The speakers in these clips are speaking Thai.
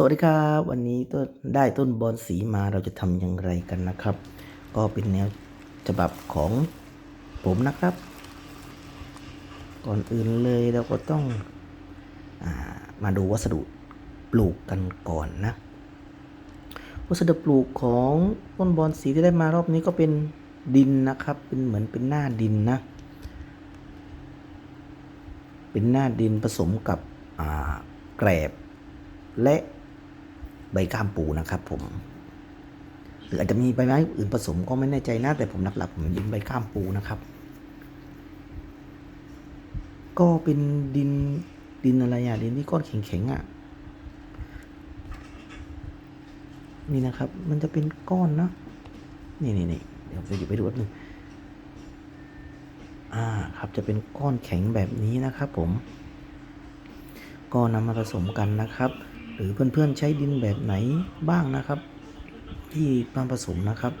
สวัสดีครับวันนี้ต้นได้ต้นบอลสีมาเราจะทำอย่างไรกันนะครับ ก็เป็นแนวฉบับของผมนะครับ ก่อนอื่นเลยเราก็ต้องอามาดูวัสดุปลูกกันก่อนนะ วัสดุปลูกของต้นบอลสีที่ได้มารอบนี้ก็เป็นดินนะครับ เป็นเหมือนเป็นหน้าดินนะ เป็นหน้าดินผสมกับแกลบและ ใบก้ามปูนะครับ ผม หรืออาจจะมีใบไม้อื่นผสมก็ไม่แน่ใจนะ แต่ผมหลักๆผมดินใบก้ามปูนะครับ ก็เป็นดินดินอะไรอะดินที่ก้อนแข็งๆอะนี่นะครับ มันจะเป็นก้อนนะนี่นี่นี่เดี๋ยวไปหยิบไปดูแป๊บนึงอ่าครับจะเป็นก้อนแข็งแบบนี้นะครับ ผม ก็นำมาผสมกันนะครับ หรือเพื่อนๆใช้ดินแบบไหนบ้างนะครับ ที่มาผสมนะครับ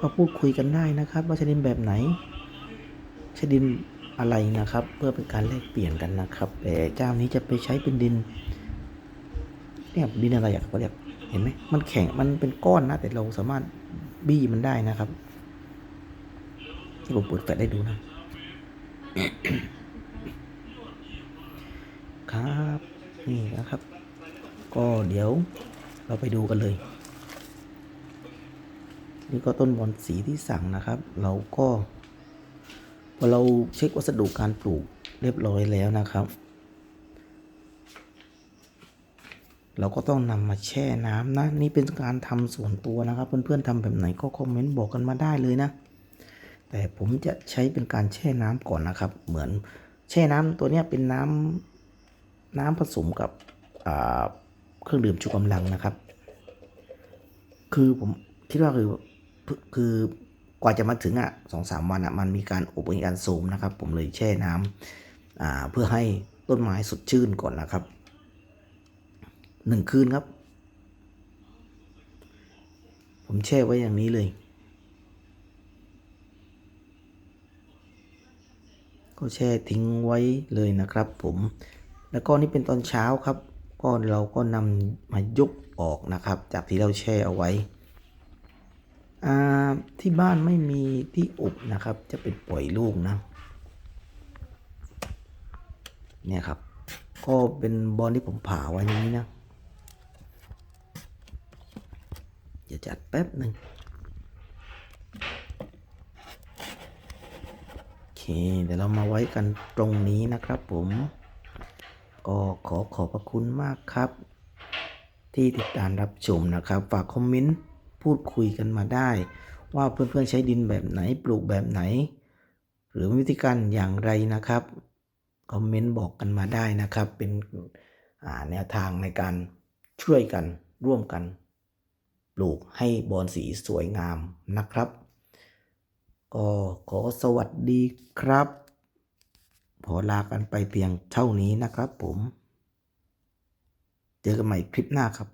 ก็พูดคุยกันได้นะครับ ว่าใช้ดินแบบไหน ใช้ดินอะไรนะครับ เพื่อเป็นการแลกเปลี่ยนกันนะครับ แต่เจ้านี้จะไปใช้เป็นดินเนี่ยดินอะไรอยากเขาเรียกเห็นไหมมันแข็งมันเป็นก้อนนะ แต่เราสามารถบี้มันได้นะครับ ที่ผมเปิดแฟลชได้ดูนะ ครับนี่นะครับ ก็เดี๋ยวเราไปดูกันเลย นี่ก็ต้นบอนสีที่สั่งนะครับ เราก็พอเราเช็ควัสดุการปลูกเรียบร้อยแล้วนะครับ เราก็ต้องนำมาแช่น้ำนะ นี่เป็นการทำส่วนตัวนะครับ เพื่อนๆทำแบบไหนก็คอมเมนต์บอกกันมาได้เลยนะ แต่ผมจะใช้เป็นการแช่น้ำก่อนนะครับ เหมือนแช่น้ำตัวนี้เป็นน้ำน้ำผสมกับ เครื่องดื่มชูกำลังนะครับ คือผมคิดว่าคือคือกว่าจะมาถึงอะสองสามวันอะมันมีการอบมีการซูมนะครับ ผมเลยแช่น้ำอ่าเพื่อให้ต้นไม้สดชื่นก่อนนะครับหนึ่งคืนครับ ผมแช่ไว้อย่างนี้เลย ก็แช่ทิ้งไว้เลยนะครับ ผมแล้วก็นี่เป็นตอนเช้าครับ ก็เราก็นำมายกออกนะครับ จากที่เราแช่เอาไว้ ที่บ้านไม่มีที่อบนะครับ จะเป็นปล่อยลูกนะ เนี่ยครับ ก็เป็นบอลที่ผมผ่าไว้นนี้นะเดี๋ยวจัดแป๊บหนึ่งโอเค เดี๋ยวเรามาไว้กันตรงนี้นะครับผม ก็ขอขอบพระคุณมากครับ ที่ติดตามรับชมนะครับ ฝากคอมเมนต์พูดคุยกันมาได้ ว่าเพื่อนๆใช้ดินแบบไหนปลูกแบบไหน หรือวิธีการอย่างไรนะครับคอมเมนต์บอกกันมาได้นะครับ เป็นแนวทางในการช่วยกันร่วมกัน ปลูกให้บอนสีสวยงามนะครับก็ขอสวัสดีครับ ขอลากันไปเพียงเท่านี้นะครับผม เจอกันใหม่คลิปหน้าครับ